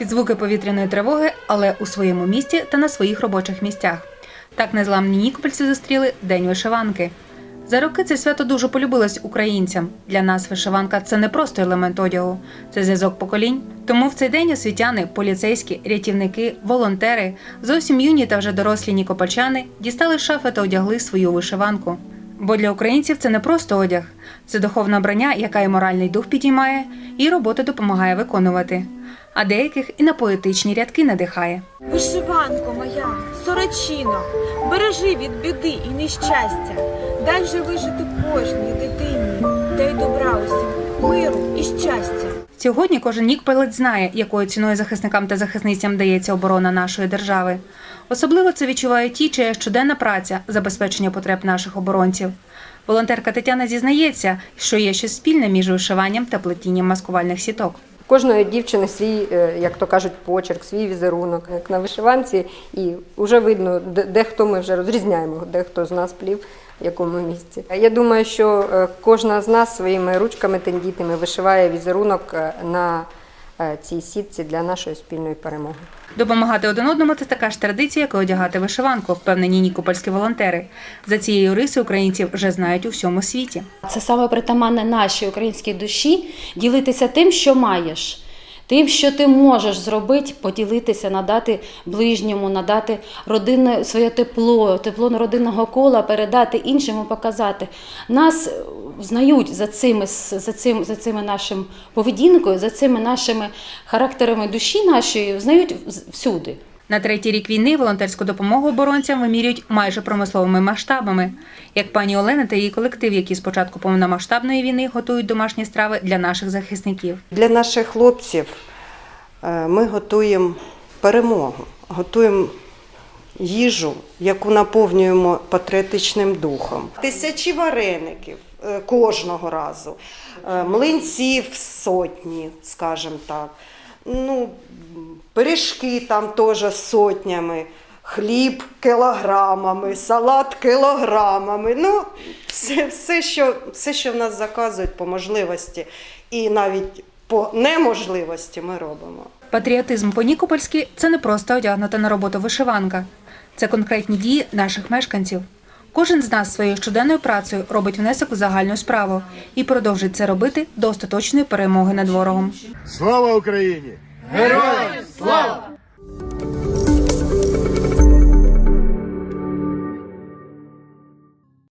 під звуки повітряної тривоги, але у своєму місті та на своїх робочих місцях. Так незламні нікопольці зустріли День вишиванки. За роки це свято дуже полюбилось українцям. Для нас вишиванка це не просто елемент одягу, це зв'язок поколінь. Тому в цей день освітяни, поліцейські, рятівники, волонтери, зовсім юні та вже дорослі нікопольчани дістали шафи та одягли свою вишиванку. Бо для українців це не просто одяг, це духовна броня, яка і моральний дух підіймає, і роботу допомагає виконувати. А деяких і на поетичні рядки надихає. Вишиванко моя, сорочино, бережи від біди і нещастя, дай же вижити кожній дитині, дай добра усім, миру і щастя. Сьогодні кожен нікпелець знає, якою ціною захисникам та захисницям дається оборона нашої держави. Особливо це відчувають ті, чия щоденна праця забезпечення потреб наших оборонців. Волонтерка Тетяна зізнається, що є щось спільне між вишиванням та плетінням маскувальних сіток. Кожної дівчини свій, е, як то кажуть, почерк, свій візерунок, як на вишиванці, і вже видно, де, хто ми вже розрізняємо, де хто з нас плів, в якому місці. Я думаю, що е, кожна з нас своїми ручками тендітними вишиває візерунок е, на цій сітці для нашої спільної перемоги. Допомагати один одному це така ж традиція, як і одягати вишиванку, впевнені нікопольські волонтери. За цією риси українців вже знають у всьому світі. Це саме притаманне нашій українській душі ділитися тим, що маєш. Тим, що ти можеш зробити, поділитися, надати ближньому, надати родинне своє тепло, тепло родинного кола, передати іншим і показати. Нас знають за цими, за цим, за цими нашим поведінкою, за цими нашими характерами душі нашої, знають всюди. На третій рік війни волонтерську допомогу оборонцям вимірюють майже промисловими масштабами. Як пані Олена та її колектив, які з початку повномасштабної війни готують домашні страви для наших захисників. Для наших хлопців е, ми готуємо перемогу, готуємо їжу, яку наповнюємо патріотичним духом. Тисячі вареників е, кожного разу, е, млинців сотні, скажімо так. Ну, пиріжки там теж сотнями. Хліб кілограмами, салат кілограмами. Ну, все, все, що, все, що в нас заказують по можливості, і навіть по неможливості ми робимо. Патріотизм по-нікопольськи це не просто одягнута на роботу вишиванка. Це конкретні дії наших мешканців. Кожен з нас своєю щоденною працею робить внесок у загальну справу і продовжить це робити до остаточної перемоги над ворогом. Слава Україні! Героям слава!